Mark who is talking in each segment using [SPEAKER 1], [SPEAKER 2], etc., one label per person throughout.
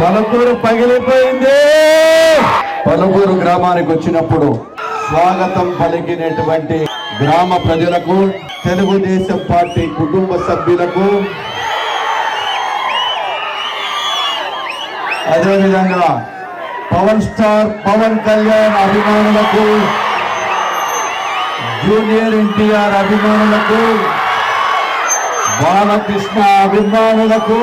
[SPEAKER 1] పలుకూరు పగిలిపోయింది. పలుకూరు గ్రామానికి వచ్చినప్పుడు స్వాగతం పలికినటువంటి గ్రామ ప్రజలకు తెలుగుదేశం పార్టీ కుటుంబ సభ్యులకు. అదేవిధంగా పవన్ స్టార్ పవన్ కళ్యాణ్ అభిమానులకు జూనియర్ ఎన్టీఆర్ అభిమానులకు బాలకృష్ణ అభిమానులకు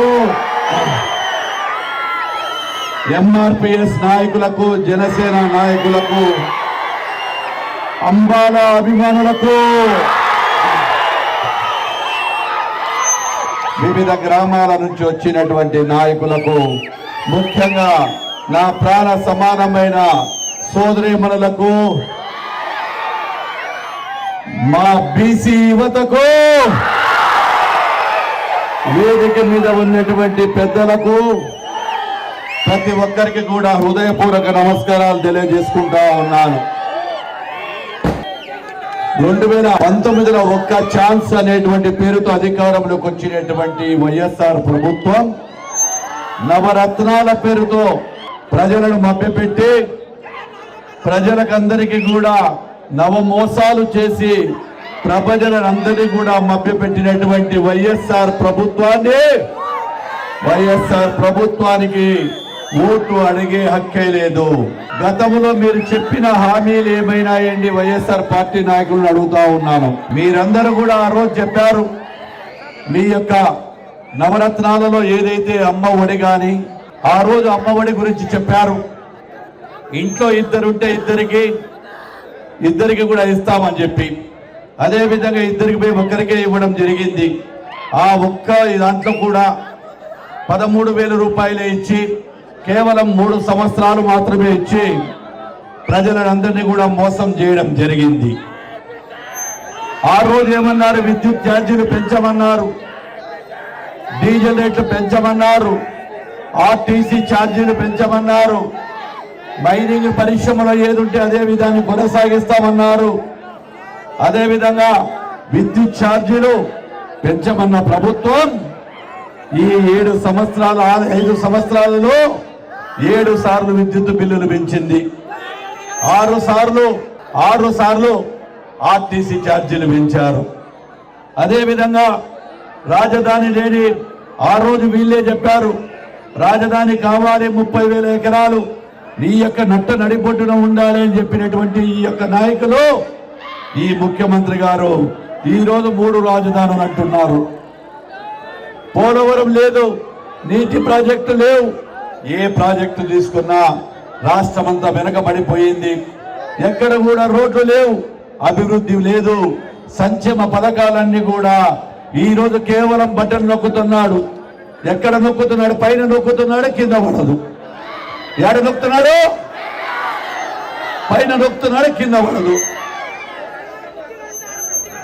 [SPEAKER 1] ఎంఆర్పిఎస్ నాయకులకు జనసేన నాయకులకు అంబాల అభిమానులకు వివిధ గ్రామాల నుంచి వచ్చినటువంటి నాయకులకు ముఖ్యంగా నా ప్రాణ సమానమైన సోదరీమణులకు మా బీసీ యువతకు వేదిక మీద ఉన్నటువంటి పెద్దలకు ప్రతి ఒక్కరికి కూడా హృదయపూర్వక నమస్కారాలు తెలియజేసుకుంటా ఉన్నాను. రెండు వేల పంతొమ్మిదిలో ఒక్క ఛాన్స్ అనేటువంటి పేరుతో అధికారంలోకి వచ్చినటువంటి వైఎస్ఆర్ ప్రభుత్వం నవరత్నాల పేరుతో ప్రజలను మభ్యపెట్టి ప్రజలకందరికీ కూడా నవమోసాలు చేసి ప్రజలందరినీ కూడా మభ్యపెట్టినటువంటి వైఎస్ఆర్ ప్రభుత్వాన్ని వైఎస్ఆర్ ప్రభుత్వానికి ఓటు అడిగే హక్కే లేదు. గతంలో మీరు చెప్పిన హామీలు ఏమైనాయండి? వైఎస్ఆర్ పార్టీ నాయకులను అడుగుతా ఉన్నాను. మీరందరూ కూడా ఆ రోజు చెప్పారు మీ యొక్క నవరత్నాలలో ఏదైతే అమ్మ ఒడి కానీ ఆ రోజు అమ్మ ఒడి గురించి చెప్పారు. ఇంట్లో ఇద్దరుంటే ఇద్దరికి ఇద్దరికి కూడా ఇస్తామని చెప్పి. అదేవిధంగా ఇద్దరికి పోయి ఒక్కరికే ఇవ్వడం జరిగింది. ఆ ఒక్క దాంట్లో కూడా పదమూడు వేల రూపాయలే ఇచ్చి కేవలం మూడు సంవత్సరాలు మాత్రమే ఇచ్చి ప్రజలందరినీ కూడా మోసం చేయడం జరిగింది. ఆ రోజు ఏమన్నారు? విద్యుత్ ఛార్జీలు పెంచమన్నారు. డీజిల్ రేట్లు పెంచమన్నారు. ఆర్టీసీ ఛార్జీలు పెంచమన్నారు. మైనింగ్ పరిశ్రమలో ఏదుంటే అదే విధాన్ని కొనసాగిస్తామన్నారు. అదేవిధంగా విద్యుత్ ఛార్జీలు పెంచమన్న ప్రభుత్వం ఈ ఏడు సంవత్సరాల ఐదు సంవత్సరాలలో ఏడు సార్లు విద్యుత్ బిల్లులు పెంచింది. ఆరు సార్లు ఆరు సార్లు ఆర్టీసీ ఛార్జీలు పెంచారు. అదేవిధంగా రాజధాని లేని ఆ రోజు వీళ్ళే చెప్పారు రాజధాని కావాలి ముప్పై వేల ఎకరాలు నీ యొక్క నట్ట నడిపొట్టున ఉండాలి అని చెప్పినటువంటి ఈ యొక్క నాయకులు ఈ ముఖ్యమంత్రి గారు ఈరోజు మూడు రాజధానులు అంటున్నారు. పోలవరం లేదు నీటి ప్రాజెక్టు లేవు ఏ ప్రాజెక్టు తీసుకున్నా రాష్ట్రం అంతా వెనకబడిపోయింది. ఎక్కడ కూడా రోడ్లు లేవు అభివృద్ధి లేదు సంక్షేమ పథకాలన్నీ కూడా ఈ రోజు కేవలం బటన్ నొక్కుతున్నాడు. ఎక్కడ నొక్కుతున్నాడు? పైన నొక్కుతున్నాడు కింద పడదు. ఎడ నొక్కుతున్నాడు? పైన నొక్కుతున్నాడు కింద పడదు.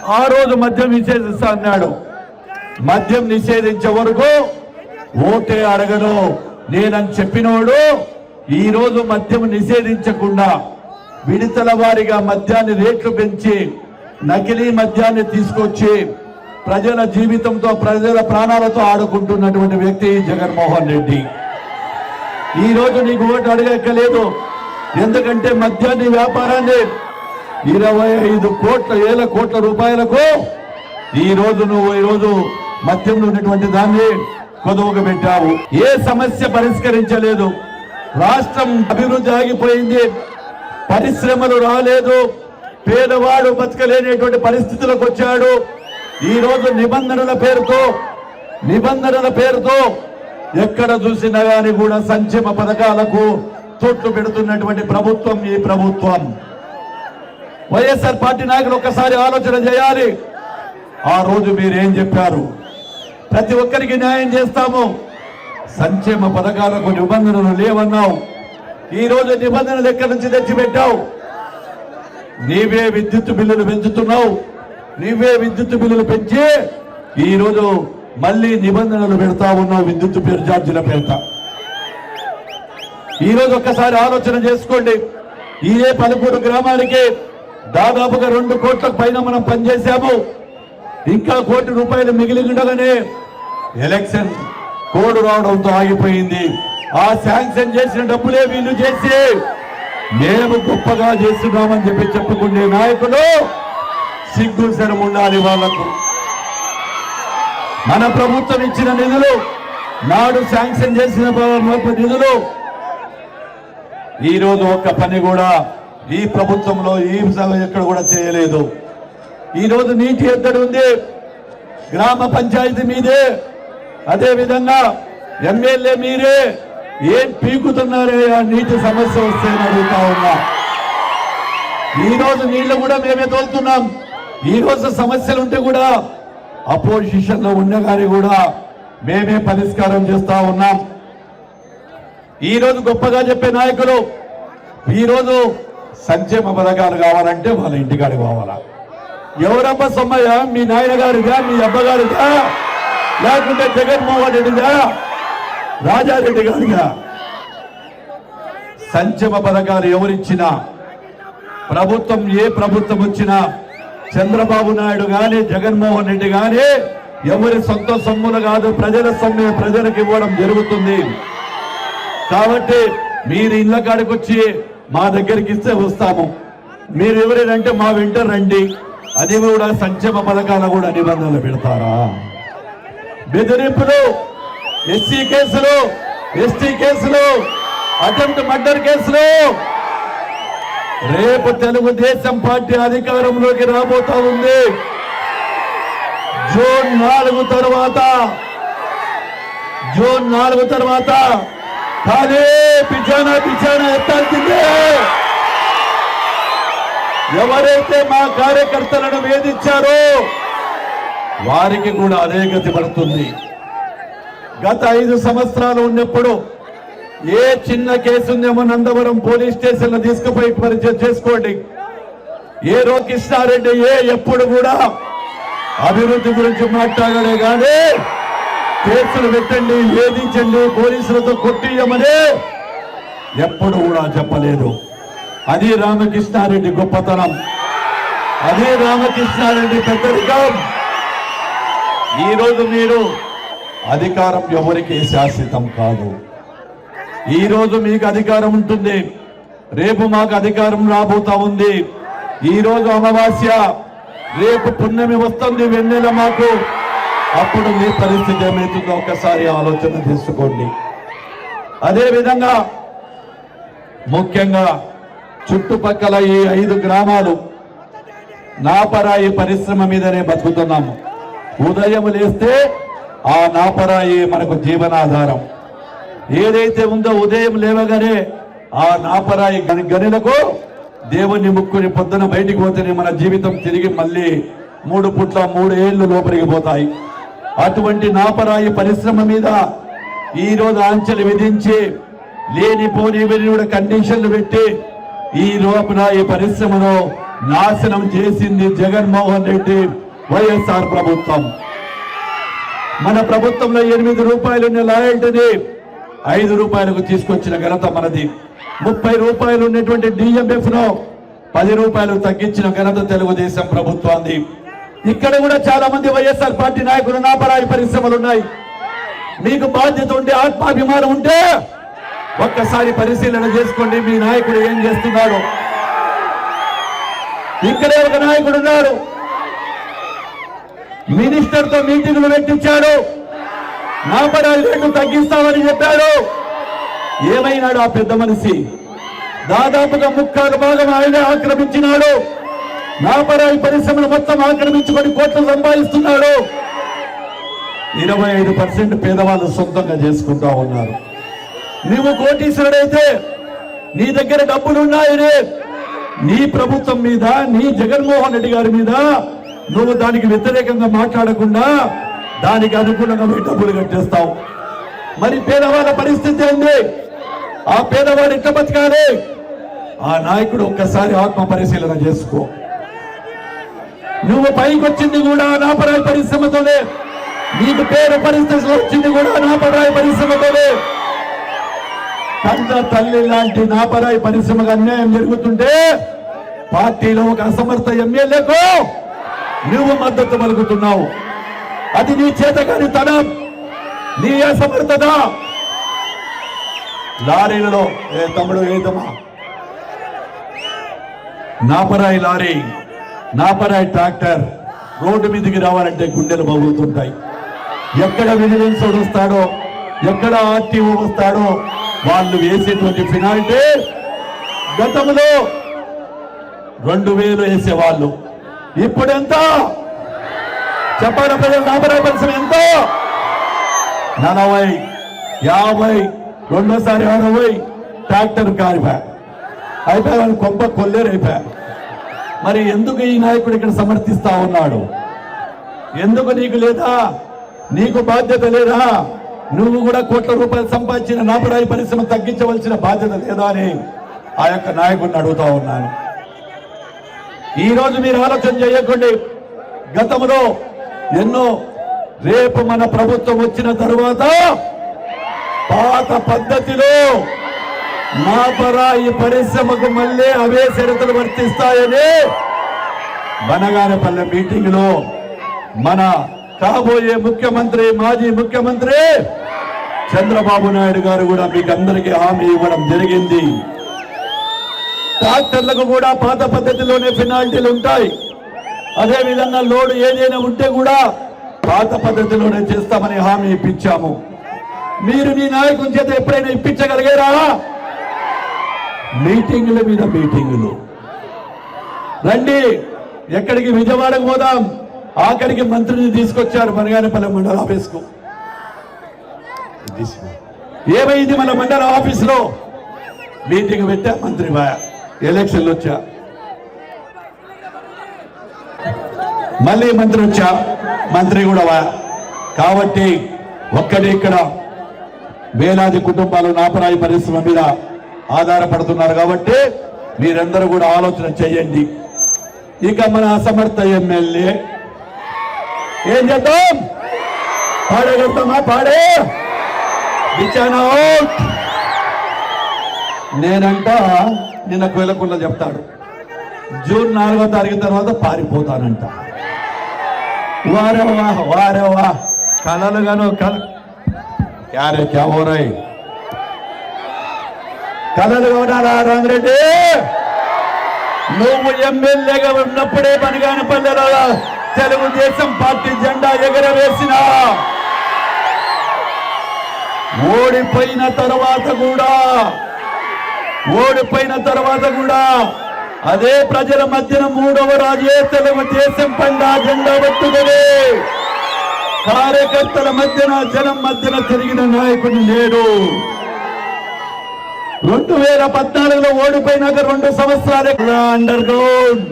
[SPEAKER 1] ఆ రోజు మద్యం నిషేధిస్తా అన్నాడు. మద్యం నిషేధించే వరకు ఓటే అడగను. నేనని చెప్పినోడు ఈ రోజు మద్యం నిషేధించకుండా విడతల వారిగా మద్యాన్ని రేట్లు పెంచి నకిలీ మద్యాన్ని తీసుకొచ్చి ప్రజల జీవితంతో ప్రజల ప్రాణాలతో ఆడుకుంటున్నటువంటి వ్యక్తి జగన్మోహన్ రెడ్డి. ఈ రోజు నీకు ఓటు అడగక్కలేదు ఎందుకంటే మద్యాన్ని వ్యాపారాన్ని ఇరవై ఐదు కోట్ల వేల కోట్ల రూపాయలకు ఈ రోజు నువ్వు ఈ రోజు మద్యంలో ఉన్నటువంటి దాన్ని కొదువుకు పెట్టావు ఏ సమస్య పరిష్కరించలేదు. రాష్ట్రం అభివృద్ధి ఆగిపోయింది. పరిశ్రమలు రాలేదు. పేదవాడు బతకలేనటువంటి పరిస్థితులకు వచ్చాడు. ఈ రోజు నిబంధనల పేరుతో నిబంధనల పేరుతో ఎక్కడ చూసినా కానీ కూడా సంక్షేమ పథకాలకు తొట్లు పెడుతున్నటువంటి ప్రభుత్వం ఈ ప్రభుత్వం. వైఎస్ఆర్ పార్టీ నాయకులు ఒక్కసారి ఆలోచన చేయాలి. ఆ రోజు మీరేం చెప్పారు? ప్రతి ఒక్కరికి న్యాయం చేస్తాము. సంక్షేమ పథకాలకు నిబంధనలు లేవన్నావు. ఈ రోజు నిబంధనలు ఎక్కడి నుంచి తెచ్చిపెట్టావు? నీవే విద్యుత్ బిల్లులు పెంచుతున్నావు. నీవే విద్యుత్ బిల్లులు పెంచి ఈ రోజు మళ్ళీ నిబంధనలు పెడతా ఉన్నావు విద్యుత్ ఛార్జీల పేరుత ఈరోజు ఒక్కసారి ఆలోచన చేసుకోండి. ఇదే పలుకూరు గ్రామానికి దాదాపుగా రెండు కోట్ల పైన మనం పనిచేశాము. ఇంకా కోటి రూపాయలు మిగిలి ఉండగానే ఎలక్షన్ కోడ్ రావడంతో ఆగిపోయింది. ఆ శాంక్షన్ చేసిన డబ్బులే వీళ్ళు చేసి మేము గొప్పగా చేస్తున్నామని చెప్పి చెప్పుకునే నాయకులు సిగ్గు శరం ఉండాలి వాళ్ళకు. మన ప్రభుత్వం ఇచ్చిన నిధులు నాడు శాంక్షన్ చేసిన నిధులు. ఈరోజు ఒక్క పని కూడా ఈ ప్రభుత్వంలో ఈ ఎక్కడ కూడా చేయలేదు. ఈరోజు నీటి ఎద్దడి ఉంది. గ్రామ పంచాయతీ మీదే. అదే విధంగా ఎమ్మెల్యే మీరే ఏం పీకుతున్నారే ఆ నీటి సమస్య వస్తే అడుగుతా ఉన్నా. ఈ రోజు నీళ్ళు కూడా మేమే తోలుతున్నాం. ఈరోజు సమస్యలు ఉంటే కూడా అపోజిషన్లో ఉన్న కానీ కూడా మేమే పరిష్కారం చేస్తా ఉన్నాం. ఈ రోజు గొప్పగా చెప్పే నాయకులు ఈరోజు సంక్షేమ పథకాలు కావాలంటే వాళ్ళ ఇంటికాడికి పోవాలా. ఎవరమ్మ సొమ్మయ్య? మీ నాయన గారుగా మీ అబ్బగారుగా? లేకుంటే జగన్మోహన్ రెడ్డిగా? రాజారెడ్డి గారుగా? సంక్షేమ పథకాలు ఎవరిచ్చినా ప్రభుత్వం ఏ ప్రభుత్వం వచ్చినా చంద్రబాబు నాయుడు గాని జగన్మోహన్ రెడ్డి గాని ఎవరి సొంత సొమ్ములు కాదు ప్రజల సొమ్మే ప్రజలకు ఇవ్వడం జరుగుతుంది. కాబట్టి మీరు ఇళ్ళ కాడికి వచ్చి మా దగ్గరికి ఇస్తే వస్తాము. మీరు ఎవరేనంటే మా వెంట రండి. అది కూడా సంక్షేమ పథకాల కూడా నిబంధనలు పెడతారా? బెదిరింపులు ఎస్సీ కేసులు ఎస్టీ కేసులు అటెంప్ట్ మర్డర్ కేసులు. రేపు తెలుగుదేశం పార్టీ అధికారంలోకి రాబోతా ఉంది. జూన్ నాలుగు తర్వాత జూన్ నాలుగు తర్వాత పిచ్చానా పిచ్చానా ఎవరైతే మా కార్యకర్తలను వేధించారో వారికి కూడా అదే గతి పడుతుంది. గత ఐదు సంవత్సరాలు ఉన్నప్పుడు ఏ చిన్న కేసు ఉందేమో నందవరం పోలీస్ స్టేషన్లో తీసుకుపోయి పరిచయం చేసుకోండి. ఏ రోజు కృష్ణారెడ్డి ఏ ఎప్పుడు కూడా అభివృద్ధి గురించి మాట్లాడలే కానీ కేసులు పెట్టండి వేధించండి పోలీసులతో కొట్టియమని ఎప్పుడు కూడా చెప్పలేదు. అది రామకృష్ణారెడ్డి గొప్పతనం. అదే రామకృష్ణారెడ్డి పెద్దరికం. ఈరోజు మీరు అధికారం ఎవరికి శాశ్వతం కాదు. ఈ రోజు మీకు అధికారం ఉంటుంది. రేపు మాకు అధికారం రాబోతా ఉంది. ఈ రోజు అమావాస్య రేపు పుణ్యమి వస్తుంది వెన్నెల మాకు. అప్పుడు మీ పరిస్థితి ఏమవుతుందో ఒక్కసారి ఆలోచన చేసుకోండి. అదేవిధంగా ముఖ్యంగా చుట్టుపక్కల ఈ ఐదు గ్రామాలు నాపరాయి పరిశ్రమ మీదనే బతుకుతున్నాము. ఉదయం లేస్తే ఆ నాపరాయి మనకు జీవనాధారం. ఏదైతే ఉందో ఉదయం లేవగానే ఆ నాపరాయి గని గనులకు దేవుని ముక్కుని పొద్దున బయటికి పోతేనే మన జీవితం తిరిగి మళ్ళీ మూడు పుట్ల మూడు ఏళ్ళు లోపలికి పోతాయి. అటువంటి నాపరాయి పరిశ్రమ మీద ఈ రోజు ఆంక్షలు విధించి లేనిపోని కూడా కండిషన్లు పెట్టి ఈ లోపల ఈ పరిశ్రమను నాశనం చేసింది జగన్మోహన్ రెడ్డి వైఎస్ఆర్ ప్రభుత్వం. మన ప్రభుత్వంలో ఎనిమిది రూపాయలు ఉన్న లాయల్టీని ఐదు రూపాయలకు తీసుకొచ్చిన ఘనత మనది. ముప్పై రూపాయలు ఉన్నటువంటి డిఎంఎఫ్ను పది రూపాయలు తగ్గించిన ఘనత తెలుగుదేశం ప్రభుత్వాన్ని. ఇక్కడ కూడా చాలా మంది వైఎస్ఆర్ పార్టీ నాయకులు నాపరాయి పరిశ్రమలు ఉన్నాయి. మీకు బాధ్యత ఉంటే ఆత్మాభిమానం ఉంటే ఒక్కసారి పరిశీలన చేసుకోండి. మీ నాయకుడు ఏం చేస్తున్నాడు? ఇక్కడే ఒక నాయకుడు ఉన్నాడు. మినిస్టర్తో మీటింగ్లు పెట్టించాడు. నాపరాయి తగ్గిస్తామని చెప్పాడు. ఏమైనాడు ఆ పెద్ద మనిషి? దాదాపుగా ముక్కాలు భాగం ఆయనే ఆక్రమించినాడు. నాపరాయి పరిశ్రమను మొత్తం ఆక్రమించుకొని కోట్లు సంపాదిస్తున్నాడు. ఇరవై ఐదు పర్సెంట్ పేదవాళ్ళు సొంతంగా చేసుకుంటా ఉన్నారు. నువ్వు కోటీశ్వరుడైతే నీ దగ్గర డబ్బులున్నాయనే నీ ప్రభుత్వం మీద నీ జగన్మోహన్ రెడ్డి గారి మీద నువ్వు దానికి వ్యతిరేకంగా మాట్లాడకుండా దానికి అనుగుణంగా మీ డబ్బులు కట్టేస్తావు. మరి పేదవాళ్ళ పరిస్థితి ఏంది? ఆ పేదవాడు ఎట్లా బతకాలి? ఆ నాయకుడు ఒక్కసారి ఆత్మ పరిశీలన చేసుకో. నువ్వు పైకి వచ్చింది కూడా నాపరాయి పరిశ్రమతోనే నీకు పేరు పరిస్థితులు వచ్చింది కూడా నాపరాయి పరిశ్రమతోనే కన్న తల్లి లాంటి నాపరాయి పరిశ్రమకు అన్యాయం జరుగుతుంటే పార్టీలో ఒక అసమర్థ ఎమ్మెల్యేకు నువ్వు మద్దతు పలుకుతున్నావు. అది నీ చేత కాని తనం. నీ అసమర్థత. లారీలలో ఏ తమ్ముడు ఏదమ్మా నాపరాయి లారీ నాపరాయి ట్రాక్టర్ రోడ్డు మీదకి రావాలంటే గుండెలు మగులుతుంటాయి ఎక్కడ విజిలెన్స్ వస్తాడో ఎక్కడ ఆర్టీఓ వస్తాడో వాళ్ళు వేసేటువంటి ఫినాల్టీ గతంలో రెండు వేలు వేసేవాళ్ళు. ఇప్పుడు ఎంత చెప్పండి ప్రజలు నాపరాయి పరిశ్రమ ఎంత? నలభై యాభై రెండోసారి అరవై ట్రాక్టర్ కారిపా అయిపోయి వాళ్ళు కొంప కొల్లేరైపోయా మరి ఎందుకు ఈ నాయకుడు ఇక్కడ సమర్థిస్తా ఉన్నాడు? ఎందుకు నీకు లేదా? నీకు బాధ్యత లేదా? నువ్వు కూడా కోట్ల రూపాయలు సంపాదించిన నాపడాయి పరిశ్రమ తగ్గించవలసిన బాధ్యత లేదా అని ఆ యొక్క నాయకుడిని అడుగుతా ఉన్నాను. ఈ రోజు మీరు ఆలోచన చేయకండి. గతంలో ఎన్నో రేపు మన ప్రభుత్వం వచ్చిన తరువాత పాత పద్ధతిలో నాపరాయి పరిశ్రమకు మళ్ళీ అవే షరతులు వర్తిస్తాయని బనగానపల్లె మీటింగ్లో మన కాబోయే ముఖ్యమంత్రి మాజీ ముఖ్యమంత్రి చంద్రబాబు నాయుడు గారు కూడా మీకు అందరికీ హామీ ఇవ్వడం జరిగింది. ట్రాక్టర్లకు కూడా పాత పద్ధతిలోనే పెనాల్టీలు ఉంటాయి. అదేవిధంగా లోడు ఏదైనా ఉంటే కూడా పాత పద్ధతిలోనే చేస్తామని హామీ ఇప్పించాము. మీరు మీ నాయకుని చేత ఎప్పుడైనా ఇప్పించగలిగారా? మీటింగుల మీద మీటింగులు. రండి ఎక్కడికి విజయవాడకు పోదాం. ఆఖరికి మంత్రిని తీసుకొచ్చారు మనగానపల్లి మండల ఆఫీస్కు. ఏమైంది మన మండల ఆఫీస్లో మీటింగ్ పెట్టా మంత్రి బాయ్ ఎలక్షన్లు వచ్చా? మళ్ళీ మంత్రి వచ్చా? మంత్రి కూడా వా కాబట్టి ఒక్కడే ఇక్కడ వేలాది కుటుంబాలు నాపరాయి పరిశ్రమ మీద ఆధారపడుతున్నారు కాబట్టి మీరందరూ కూడా ఆలోచన చేయండి. ఇక మన అసమర్థ ఎమ్మెల్యే. ఏం చేద్దాం? పాడగలుగుతామా పాడే! ఇచ్చాను నేనంట నిన్న కోయలకుండా చెప్తాడు. జూన్ నాలుగో తారీఖు తర్వాత పారిపోతానంట. వారవా వారేవా? కలలు గాను కల క్యారే క్యా హో కలలు కొనాలా రామిరెడ్డి? నువ్వు ఎమ్మెల్యేగా ఉన్నప్పుడే పనిగానిపల్లెలో తెలుగుదేశం పార్టీ జెండా ఎగరవేసినా ఓడిపోయిన తర్వాత కూడా ఓడిపోయిన తర్వాత కూడా అదే ప్రజల మధ్యన మూడవ రాజే తెలుగుదేశం పండా జెండా పట్టుకొని కార్యకర్తల మధ్యన జనం మధ్యన తిరిగిన నాయకుడు లేడు రెండు వేల పద్నాలుగులో ఓడిపోయినాక రెండు సంవత్సరాలు అండర్ గ్రౌండ్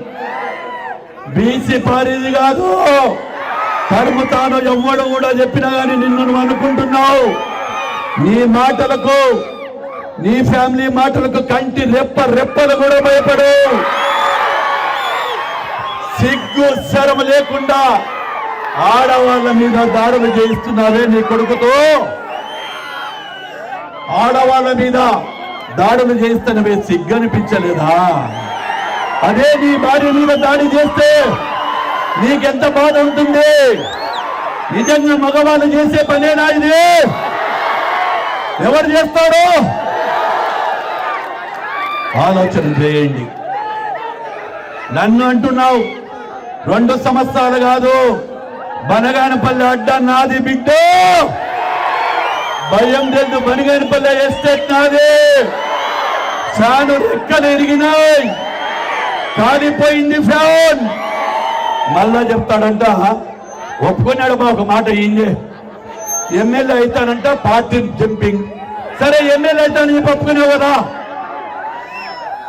[SPEAKER 1] బీసీ పారిది కాదు. తరుముతాను ఎవ్వడు కూడా చెప్పినా కానీ నిన్ను నువ్వు అనుకుంటున్నావు. నీ మాటలకు నీ ఫ్యామిలీ మాటలకు కంటి రెప్ప రెప్పలు కూడా భయపడు. సిగ్గు శరం లేకుండా ఆడవాళ్ళ మీద దాడులు చేయిస్తున్నారే నీ కొడుకుతో. ఆడవాళ్ళ మీద దాడులు చేయిస్తున్నవే సిగ్గనిపించలేదా? అదే నీ భార్య మీద దాడి చేస్తే నీకెంత బాధ ఉంటుంది? నిజంగా మగవాళ్ళు చేసే పనేనా ఇది? ఎవరు చేస్తాడు? ఆలోచన చేయండి. నన్ను అంటున్నావు రెండు సంవత్సరాలు కాదు బనగానపల్లి అడ్డ నాది బిడ్డ. భయం తెలుసు బనగానపల్లి ఎస్టేట్ నాది. చాను రెక్కలు ఎరిగినాయి. కాలిపోయింది ఫ్యాన్. మళ్ళా చెప్తాడంట ఒప్పుకున్నాడు మా ఒక మాట ఏంది ఎమ్మెల్యే అవుతానంట పార్టీ జంపింగ్ సరే ఎమ్మెల్యే అవుతానని చెప్పి కదా?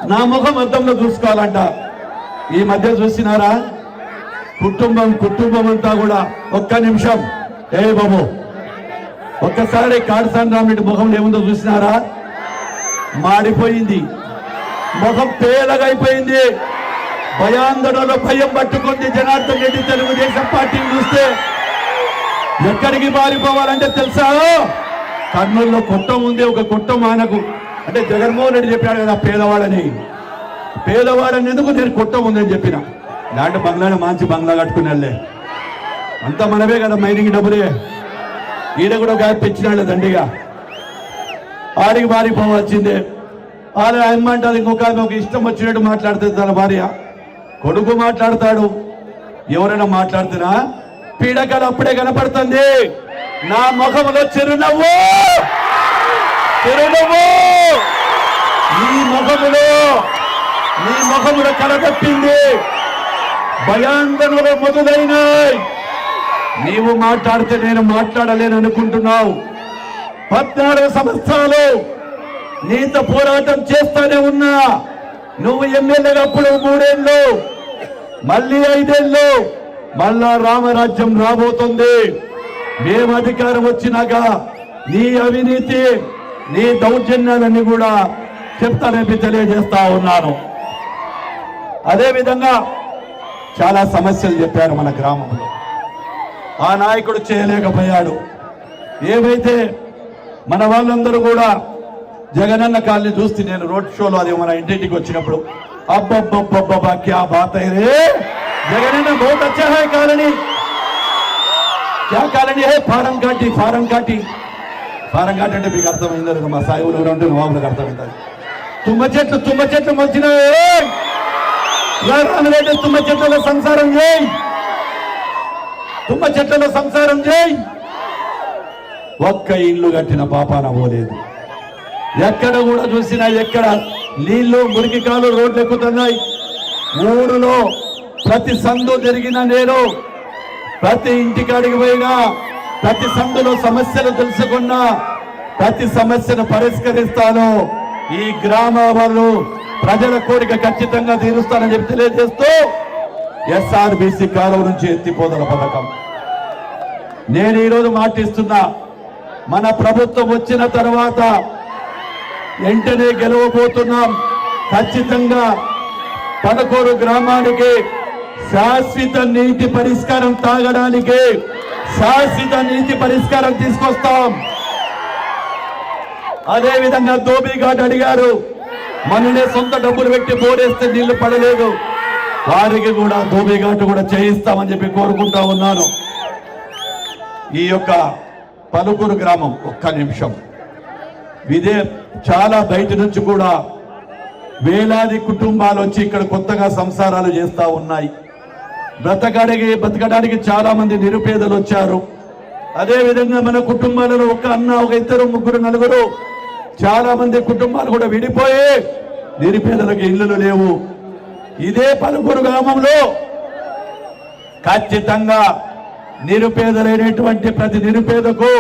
[SPEAKER 1] నా ముఖం అద్దంలో చూసుకోవాలంట. ఈ మధ్య చూసినారా? కుటుంబం కుటుంబం అంతా కూడా ఒక్క నిమిషం. ఏ బాబు ఒక్కసారి కాడసాని రామిడి ముఖం ఏముందో చూసినారా? మాడిపోయింది. ముఖం పేలగైపోయింది. భయాందోళనలో భయం పట్టుకుంది జనార్దన్ రెడ్డి తెలుగుదేశం పార్టీని చూస్తే. ఎక్కడికి పారిపోవాలంటే తెలుసా? కర్నూలులో కొట్టం ఉంది ఒక కొట్టం ఆయనకు అంటే జగన్మోహన్ రెడ్డి చెప్పాడు కదా పేదవాడని. పేదవాడని ఎందుకు నేను కొట్టం ఉందని చెప్పిన? దాంట్లో బంగ్లాని మంచి బంగ్లా కట్టుకుని వెళ్ళే. అంతా మనమే కదా మైనింగ్ డబ్బులే. ఈయన కూడా ఒక తెచ్చినాడు దండిగా. ఆడికి మారిపోవచ్చిందే ఆడ ఏమంటారు ఇంకొక ఆమె ఒక ఇష్టం వచ్చినట్టు మాట్లాడుతుంది తన భార్య. కొడుకు మాట్లాడతాడు. ఎవరైనా మాట్లాడుతున్నా పీడకలు అప్పుడే కనపడుతుంది. నా ముఖంలో చిరునవ్వు. చిరునవ్వు. నీ ముఖములో నీ ముఖములో కలగట్టింది. భయాందనలు మొదలైనాయి. నీవు మాట్లాడితే నేను మాట్లాడలేను అనుకుంటున్నావు. పద్నాలుగు సంవత్సరాలు నీతో పోరాటం చేస్తానే ఉన్నా. నువ్వు ఎమ్మెల్యేగా అప్పుడు మూడేళ్ళు మళ్ళీ ఐదేళ్ళు. మళ్ళా రామరాజ్యం రాబోతుంది. మేము అధికారం వచ్చినాక నీ అవినీతి నీ దౌర్జన్యాలన్నీ కూడా చెప్తానని తెలియజేస్తా ఉన్నాను. అదే విధంగా చాలా సమస్యలు చెప్పారు మన గ్రామంలో. ఆ నాయకుడు చేయలేకపోయాడు. ఏవైతే మన వాళ్ళందరూ కూడా జగనన్న కాలనీ చూస్తే నేను రోడ్ షోలో అది మన ఇంటింటికి వచ్చినప్పుడు అబ్బబ్బబ్బబ్బా క్యా బాత్ రే? జగనన్న बहुत अच्छा है కాలనీ క్యా కాలనీ హే ఫారం కాటి ఫారం కాటి ఫారం కాటి అంటే మీకు అర్థమైంది లేదు మా సాయి ఊరు ఉంటే నవాబులకు అర్థమవుతుంది తుమ్మ చెట్లు తుమ్మ చెట్లు వచ్చినాయి రామరెడ్డి తుమ్మ చెట్లలో సంసారం చేయి తుమ్మ చెట్లలో సంసారం చేయి ఒక్క ఇల్లు కట్టిన పాపాన పోలేదు ఎక్కడ కూడా చూసినా ఎక్కడ నీళ్లు మురికి కాలు రోడ్లు ఎక్కుతున్నాయి ఊరిలో ప్రతి సందు జరిగిన నేను ప్రతి ఇంటికాడికి పోయినా ప్రతి సందులో సమస్యలు తెలుసుకున్నా ప్రతి సమస్యను పరిష్కరిస్తాను. ఈ గ్రామ వాళ్ళు ప్రజల కోరిక ఖచ్చితంగా తీరుస్తానని చెప్పి తెలియజేస్తూ ఎస్ఆర్బిసి కాలువ నుంచి ఎత్తిపోదల పథకం. నేను ఈరోజు మాటిస్తున్నా మన ప్రభుత్వం వచ్చిన తర్వాత వెంటనే గెలవబోతున్నాం. ఖచ్చితంగా పదకొరు గ్రామానికి శాశ్వత నీటి పరిష్కారం తాగడానికి శాశ్వత నీటి పరిష్కారం తీసుకొస్తాం. అదే విధంగా ఘాట్ అడిగారు మననే సొంత డబ్బులు పెట్టి బోరేస్తే నీళ్ళు పడలేదు. వారికి కూడా ఘాట్ కూడా చేయిస్తామని చెప్పి కోరుకుంటా ఉన్నాను. ఈ యొక్క పలుకురు గ్రామం ఒక్క నిమిషం. ఇదే చాలా బయట నుంచి కూడా వేలాది కుటుంబాలు వచ్చి ఇక్కడ కొత్తగా సంసారాలు చేస్తా ఉన్నాయి. బ్రతకడిగి బ్రతకడానికి చాలా మంది నిరుపేదలు వచ్చారు. అదే విధంగా మన కుటుంబాలలో ఒక అన్న ఒక ఇద్దరు ముగ్గురు నలుగురు చాలా మంది కుటుంబాలు కూడా విడిపోయి నిరుపేదలకు ఇల్లులు లేవు. ఇదే పలువురు గ్రామంలో ఖచ్చితంగా నిరుపేదలైనటువంటి ప్రతి నిరుపేదకు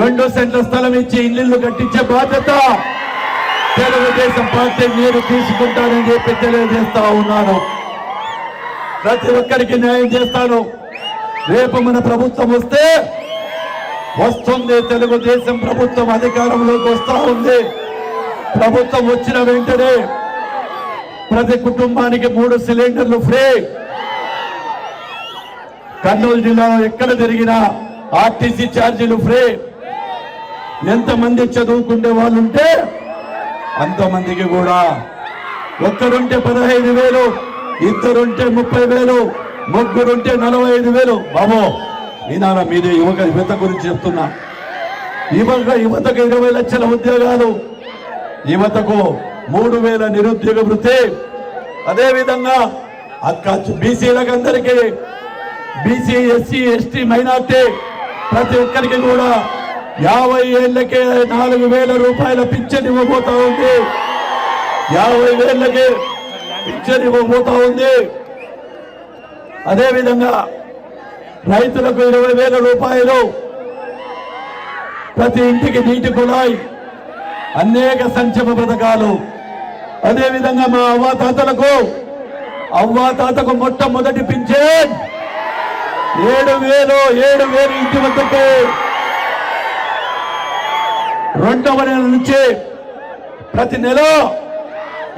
[SPEAKER 1] రెండు సెంట్ల స్థలం ఇచ్చి ఇల్లు కట్టించే బాధ్యత తెలుగుదేశం పార్టీ మీరు తీసుకుంటారని చెప్పి తెలియజేస్తా ఉన్నాను. ప్రతి ఒక్కరికి న్యాయం చేస్తాను. రేపు మన ప్రభుత్వం వస్తే వస్తుంది. తెలుగుదేశం ప్రభుత్వం అధికారంలోకి వస్తా ఉంది. ప్రభుత్వం వచ్చిన వెంటనే ప్రతి కుటుంబానికి మూడు సిలిండర్లు ఫ్రీ. కర్నూలు జిల్లాలో ఎక్కడ జరిగినా ఆర్టీసీ ఛార్జీలు ఫ్రీ. ఎంతమంది చదువుకునే వాళ్ళు ఉంటే అంతమందికి కూడా. ఒక్కరుంటే పదహైదు వేలు. ఇద్దరుంటే ముప్పై వేలు ముగ్గురుంటే నలభై ఐదు వేలు. బాబో విధానం మీదే యువక యువత గురించి చెప్తున్నా. యువక యువతకు ఇరవై లక్షల ఉద్యోగాలు. యువతకు మూడు వేల నిరుద్యోగ వృత్తి. అదేవిధంగా అక్క బీసీలకు అందరికీ బీసీ ఎస్సీ ఎస్టీ మైనార్టీ ప్రతి ఒక్కరికి కూడా యాభై ఏళ్ళకే నాలుగు వేల రూపాయల పింఛన్ ఇవ్వబోతా ఉంది. యాభై వేళ్ళకి పింఛన్ ఇవ్వబోతా ఉంది. అదేవిధంగా రైతులకు ఇరవై వేల రూపాయలు ప్రతి ఇంటికి నీటి కుళాయి అనేక సంక్షేమ పథకాలు. అదేవిధంగా మా అవ్వాతాతలకు అవ్వాతాతకు మొట్టమొదటి పింఛన్. ఏడు వేలు ఏడు వేలు ఇంటి వద్దకు. రెండవ నెల నుంచి ప్రతి నెల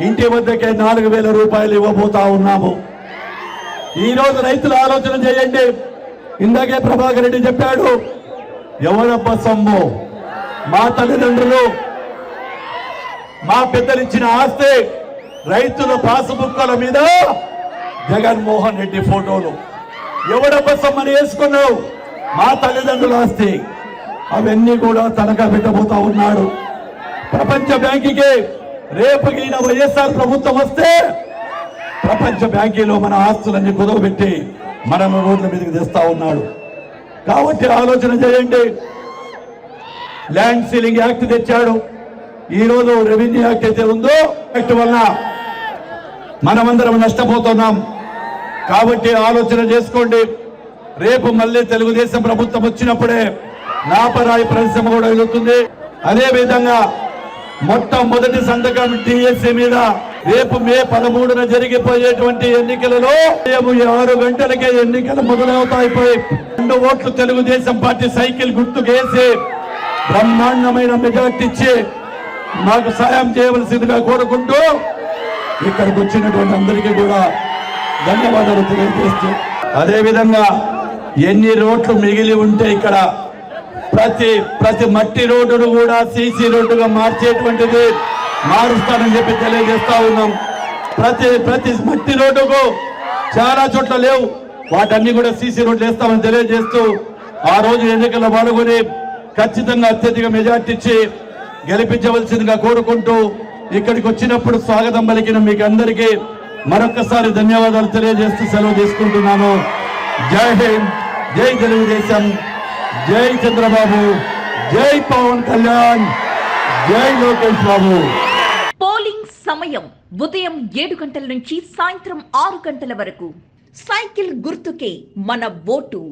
[SPEAKER 1] ఇంటి వద్దకే నాలుగు వేల రూపాయలు ఇవ్వబోతా ఉన్నాము. ఈ రోజు రైతులు ఆలోచన చేయండి. ఇందాకే ప్రభాకర్ రెడ్డి చెప్పాడు ఎవరబ్బ సొమ్ము? మా తల్లిదండ్రులు మా పెద్దలు ఇచ్చిన ఆస్తి రైతుల పాసుబుక్కల మీద జగన్మోహన్ రెడ్డి ఫోటోలు. ఎవడబ్బ సొమ్మని వేసుకున్నావు? మా తల్లిదండ్రుల ఆస్తి. అవన్నీ కూడా తనఖా పెట్టబోతా ఉన్నాడు. ప్రపంచ బ్యాంకుకి రేపు ఈయన వైఎస్ఆర్ ప్రభుత్వం వస్తే ప్రపంచ బ్యాంకీలో మన ఆస్తులన్నీ కుదవబెట్టి మనను రోడ్ల మీదకి తెస్తా ఉన్నాడు. కాబట్టి ఆలోచన చేయండి. ల్యాండ్ సీలింగ్ యాక్ట్ తెచ్చాడు. ఈ రోజు రెవెన్యూ యాక్ట్ అయితే ఉందో యాక్ట్ వలన మనమందరం నష్టపోతున్నాం. కాబట్టి ఆలోచన చేసుకోండి. రేపు మళ్ళీ తెలుగుదేశం ప్రభుత్వం వచ్చినప్పుడే నాపరాయి పరిశ్రమ కూడా వెళుతుంది. అదే విధంగా మొట్టమొదటి సంతకం టిఎస్సి మీద రేపు మే పదమూడున జరిగిపోయేటువంటి ఎన్నికలలో రేపు ఆరు గంటలకే ఎన్నికలు మొదలవుతాయిపోయి రెండు ఓట్లు తెలుగుదేశం పార్టీ సైకిల్ గుర్తుకేసి బ్రహ్మాండమైన మెజార్టీ ఇచ్చి మాకు సాయం చేయవలసిందిగా కోరుకుంటూ ఇక్కడికి వచ్చినటువంటి అందరికీ కూడా ధన్యవాదాలు తెలియజేస్తూ. అదేవిధంగా ఎన్ని రోడ్లు మిగిలి ఉంటే ఇక్కడ ప్రతి ప్రతి మట్టి రోడ్డును కూడా సీసీ రోడ్డుగా మార్చేటువంటిది మారుస్తానని చెప్పి తెలియజేస్తా ఉన్నాం. ప్రతి ప్రతి మట్టి రోడ్డుకు చాలా చోట్ల లేవు. వాటన్ని కూడా సీసీ రోడ్లు వేస్తామని తెలియజేస్తూ ఆ రోజు ఎన్నికల్లో పాల్గొని ఖచ్చితంగా అత్యధిక మెజార్టీ ఇచ్చి గెలిపించవలసిందిగా కోరుకుంటూ ఇక్కడికి వచ్చినప్పుడు స్వాగతం పలికిన మీకు అందరికీ మరొక్కసారి ధన్యవాదాలు తెలియజేస్తూ సెలవు తీసుకుంటున్నాను. జై హింద్ జై తెలుగుదేశం. జై చంద్రబాబు జై పవన్ కళ్యాణ్ జై లోకేష్ బాబు.
[SPEAKER 2] పోలింగ్ సమయం ఉదయం ఏడు గంటల నుంచి సాయంత్రం ఆరు గంటల వరకు. సైకిల్ గుర్తుకే మన ఓటు.